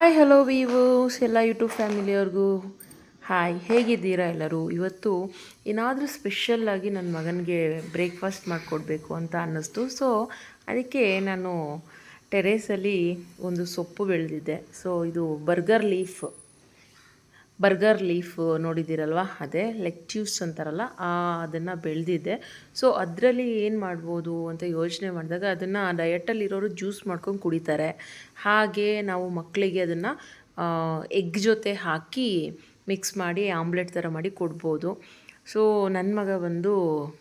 Hi hello ವೀವೋಸ್ ಎಲ್ಲ YouTube ಫ್ಯಾಮಿಲಿಯವ್ರಿಗೂ hi ಹೇಗಿದ್ದೀರಾ ಎಲ್ಲರೂ? ಇವತ್ತು ಏನಾದರೂ ಸ್ಪೆಷಲ್ಲಾಗಿ ನನ್ನ ಮಗನಿಗೆ ಬ್ರೇಕ್ಫಾಸ್ಟ್ ಮಾಡಿಕೊಡ್ಬೇಕು ಅಂತ ಅನ್ನಿಸ್ತು. ಸೊ ಅದಕ್ಕೆ ನಾನು ಟೆರೇಸಲ್ಲಿ ಒಂದು ಸೊಪ್ಪು ಬೆಳೆದಿದ್ದೆ. ಸೊ ಇದು ಬರ್ಗರ್ ಲೀಫ್ ಬರ್ಗರ್ ಲೀಫ್ ನೋಡಿದ್ದೀರಲ್ವ? ಅದೇ ಲೆಕ್ಟ್ಯೂಸ್ ಅಂತಾರಲ್ಲ, ಆ ಅದನ್ನು ಬೆಳೆದಿದ್ದೆ ಸೊ ಅದರಲ್ಲಿ ಏನು ಮಾಡ್ಬೋದು ಅಂತ ಯೋಚನೆ ಮಾಡಿದಾಗ ಅದನ್ನು ಡಯಟಲ್ಲಿರೋರು ಜ್ಯೂಸ್ ಮಾಡ್ಕೊಂಡು ಕುಡಿತಾರೆ. ಹಾಗೆ ನಾವು ಮಕ್ಕಳಿಗೆ ಅದನ್ನು ಎಗ್ ಜೊತೆ ಹಾಕಿ ಮಿಕ್ಸ್ ಮಾಡಿ, ಆಮ್ಲೆಟ್ ಥರ ಮಾಡಿ ಕೊಡ್ಬೋದು. ಸೊ ನನ್ನ ಮಗ ಬಂದು,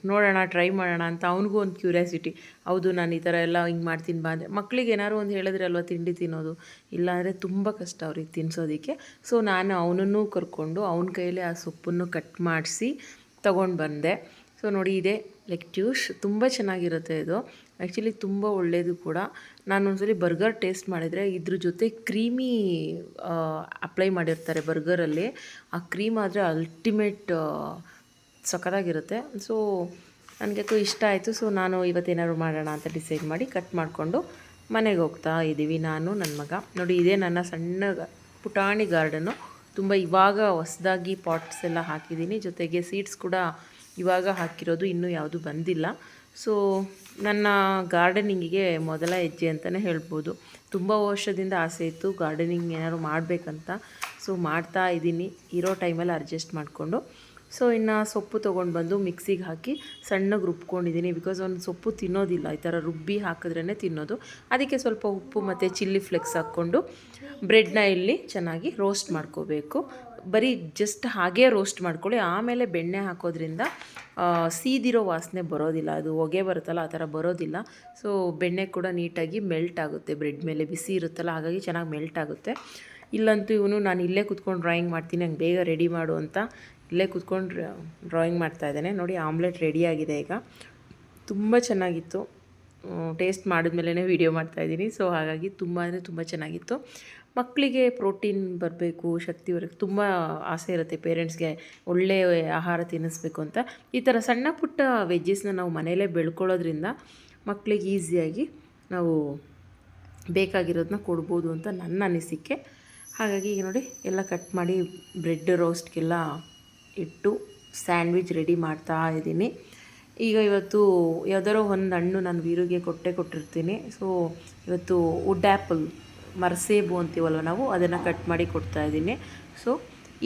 ನೋಡೋಣ ಟ್ರೈ ಮಾಡೋಣ ಅಂತ ಅವನಿಗೂ ಒಂದು ಕ್ಯೂರಿಯಾಸಿಟಿ ಹೌದು, ನಾನು ಈ ಥರ ಎಲ್ಲ ಹಿಂಗೆ ಮಾಡ್ತೀನಿ ಬಾ ಅಂದರೆ ಮಕ್ಳಿಗೆ ಏನಾದ್ರು ಒಂದು ಹೇಳಿದ್ರೆ ಅಲ್ವಾ ತಿಂಡಿ ತಿನ್ನೋದು? ಇಲ್ಲಾಂದರೆ ತುಂಬ ಕಷ್ಟ ಅವ್ರಿಗೆ ತಿನ್ನಿಸೋದಕ್ಕೆ ಸೊ ನಾನು ಅವನನ್ನು ಕರ್ಕೊಂಡು ಅವನ ಕೈಯಲ್ಲೇ ಆ ಸೊಪ್ಪನ್ನು ಕಟ್ ಮಾಡಿಸಿ ತೊಗೊಂಡು ಬಂದೆ. ಸೊ ನೋಡಿ ಇದೆ ಲೆಕ್ಟ್ಯೂಶ್ ತುಂಬ ಚೆನ್ನಾಗಿರುತ್ತೆ ಇದು. ಆ್ಯಕ್ಚುಲಿ ತುಂಬ ಒಳ್ಳೆಯದು ಕೂಡ. ನಾನು ಒಂದ್ಸಲಿ ಬರ್ಗರ್ ಟೇಸ್ಟ್ ಮಾಡಿದರೆ ಇದ್ರ ಜೊತೆ ಕ್ರೀಮಿ ಅಪ್ಲೈ ಮಾಡಿರ್ತಾರೆ ಬರ್ಗರಲ್ಲಿ ಆ ಕ್ರೀಮ್ ಆದರೆ ಅಲ್ಟಿಮೇಟ್ ಸಖತ್ತಾಗಿರುತ್ತೆ. ಸೊ ನನಗೆ ಇಷ್ಟ ಆಯಿತು. ಸೊ ನಾನು ಇವತ್ತೇನಾದ್ರು ಮಾಡೋಣ ಅಂತ ಡಿಸೈಡ್ ಮಾಡಿ ಕಟ್ ಮಾಡಿಕೊಂಡು ಮನೆಗೆ ಹೋಗ್ತಾ ಇದ್ದೀವಿ. ನಾನು ನನ್ನ ಮಗ. ನೋಡಿ, ಇದೇ ನನ್ನ ಸಣ್ಣ ಪುಟಾಣಿ ಗಾರ್ಡನ್ನು ತುಂಬ ಇವಾಗ ಹೊಸದಾಗಿ ಪಾಟ್ಸ್ ಎಲ್ಲ ಹಾಕಿದ್ದೀನಿ. ಜೊತೆಗೆ ಸೀಡ್ಸ್ ಕೂಡ ಇವಾಗ ಹಾಕಿರೋದು ಇನ್ನೂ ಯಾವುದು ಬಂದಿಲ್ಲ. ಸೊ ನನ್ನ ಗಾರ್ಡನಿಂಗಿಗೆ ಮೊದಲ ಹೆಜ್ಜೆ ಅಂತಲೇ ಹೇಳ್ಬೋದು. ತುಂಬ ವರ್ಷದಿಂದ ಆಸೆ ಇತ್ತು ಗಾರ್ಡನಿಂಗ್ ಏನಾದ್ರು ಮಾಡಬೇಕಂತ. ಸೊ ಮಾಡ್ತಾ ಇದ್ದೀನಿ. ಇರೋ ಟೈಮಲ್ಲಿ ಅಡ್ಜಸ್ಟ್ ಮಾಡಿಕೊಂಡು. ಸೊ ಇನ್ನು ಸೊಪ್ಪು ತೊಗೊಂಡು ಬಂದು ಮಿಕ್ಸಿಗೆ ಹಾಕಿ ಸಣ್ಣಗೆ ರುಬ್ಕೊಂಡಿದ್ದೀನಿ ಬಿಕಾಸ್ ಒಂದು ಸೊಪ್ಪು ತಿನ್ನೋದಿಲ್ಲ. ಈ ಥರ ರುಬ್ಬಿ ಹಾಕಿದ್ರೇ ತಿನ್ನೋದು. ಅದಕ್ಕೆ ಸ್ವಲ್ಪ ಉಪ್ಪು ಮತ್ತು ಚಿಲ್ಲಿ ಫ್ಲೆಕ್ಸ್ ಹಾಕ್ಕೊಂಡು ಬ್ರೆಡ್ನ ಇಲ್ಲಿ ಚೆನ್ನಾಗಿ ರೋಸ್ಟ್ ಮಾಡ್ಕೋಬೇಕು. ಬರೀ ಜಸ್ಟ್ ಹಾಗೆ ರೋಸ್ಟ್ ಮಾಡ್ಕೊಳ್ಳಿ. ಆಮೇಲೆ ಬೆಣ್ಣೆ ಹಾಕೋದ್ರಿಂದ ಸೀದಿರೋ ವಾಸನೆ ಬರೋದಿಲ್ಲ. ಅದು ಹೊಗೆ ಬರುತ್ತಲ್ಲ, ಆ ಥರ ಬರೋದಿಲ್ಲ. ಸೊ ಬೆಣ್ಣೆ ಕೂಡ ನೀಟಾಗಿ ಮೆಲ್ಟ್ ಆಗುತ್ತೆ. ಬ್ರೆಡ್ ಮೇಲೆ ಬಿಸಿ ಇರುತ್ತಲ್ಲ, ಹಾಗಾಗಿ ಚೆನ್ನಾಗಿ ಮೆಲ್ಟ್ ಆಗುತ್ತೆ. ಇಲ್ಲಂತೂ ಇವನು, ನಾನು ಇಲ್ಲೇ ಕುತ್ಕೊಂಡು ಡ್ರಾಯಿಂಗ್ ಮಾಡ್ತೀನಿ, ನಂಗೆ ಬೇಗ ರೆಡಿ ಮಾಡು ಅಂತ ಇಲ್ಲೇ ಕುತ್ಕೊಂಡು ಡ್ರಾಯಿಂಗ್ ಮಾಡ್ತಾ ಇದ್ದಾನೆ. ನೋಡಿ ಆಮ್ಲೆಟ್ ರೆಡಿಯಾಗಿದೆ ಈಗ. ತುಂಬ ಚೆನ್ನಾಗಿತ್ತು. ಟೇಸ್ಟ್ ಮಾಡಿದ್ಮೇಲೇ ವೀಡಿಯೋ ಮಾಡ್ತಾಯಿದ್ದೀನಿ ಸೊ ಹಾಗಾಗಿ ತುಂಬ ಅಂದರೆ ತುಂಬ ಚೆನ್ನಾಗಿತ್ತು. ಮಕ್ಕಳಿಗೆ ಪ್ರೋಟೀನ್ ಬರಬೇಕು, ಶಕ್ತಿ ಬರಬೇಕು, ತುಂಬ ಆಸೆ ಇರುತ್ತೆ ಪೇರೆಂಟ್ಸ್ಗೆ ಒಳ್ಳೆಯ ಆಹಾರ ತಿನ್ನಿಸ್ಬೇಕು ಅಂತ. ಈ ಥರ ಸಣ್ಣ ಪುಟ್ಟ ವೆಜ್ಜಸ್ನ ನಾವು ಮನೆಯಲ್ಲೇ ಬೆಳ್ಕೊಳ್ಳೋದ್ರಿಂದ ಮಕ್ಕಳಿಗೆ ಈಸಿಯಾಗಿ ನಾವು ಬೇಕಾಗಿರೋದನ್ನ ಕೊಡ್ಬೋದು ಅಂತ ನನ್ನ ಅನಿಸಿಕೆ. ಹಾಗಾಗಿ ಈಗ ನೋಡಿ ಎಲ್ಲ ಕಟ್ ಮಾಡಿ ಬ್ರೆಡ್ ರೋಸ್ಟ್ಗೆಲ್ಲ ಇಟ್ಟು ಸ್ಯಾಂಡ್ವಿಚ್ ರೆಡಿ ಮಾಡ್ತಾ ಇದ್ದೀನಿ. ಈಗ ಇವತ್ತು ಯಾವ್ದಾರೋ ಒಂದು ಹಣ್ಣು ನಾನು ವೀರಿಗೆ ಕೊಟ್ಟೆ ಕೊಟ್ಟಿರ್ತೀನಿ. ಸೊ ಇವತ್ತು ವುಡ್ ಆ್ಯಪಲ್, ಮರಸೇಬು ಅಂತೀವಲ್ವ ನಾವು, ಅದನ್ನು ಕಟ್ ಮಾಡಿ ಕೊಡ್ತಾ ಇದ್ದೀನಿ. ಸೊ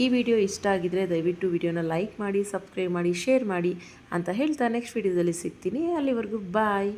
ಈ ವಿಡಿಯೋ ಇಷ್ಟ ಆಗಿದರೆ ದಯವಿಟ್ಟು ವಿಡಿಯೋನ ಲೈಕ್ ಮಾಡಿ, ಸಬ್ಸ್ಕ್ರೈಬ್ ಮಾಡಿ, ಶೇರ್ ಮಾಡಿ ಅಂತ ಹೇಳ್ತಾ ನೆಕ್ಸ್ಟ್ ವಿಡಿಯೋದಲ್ಲಿ ಸಿಗ್ತೀನಿ. ಅಲ್ಲಿವರೆಗೂ ಬಾಯ್.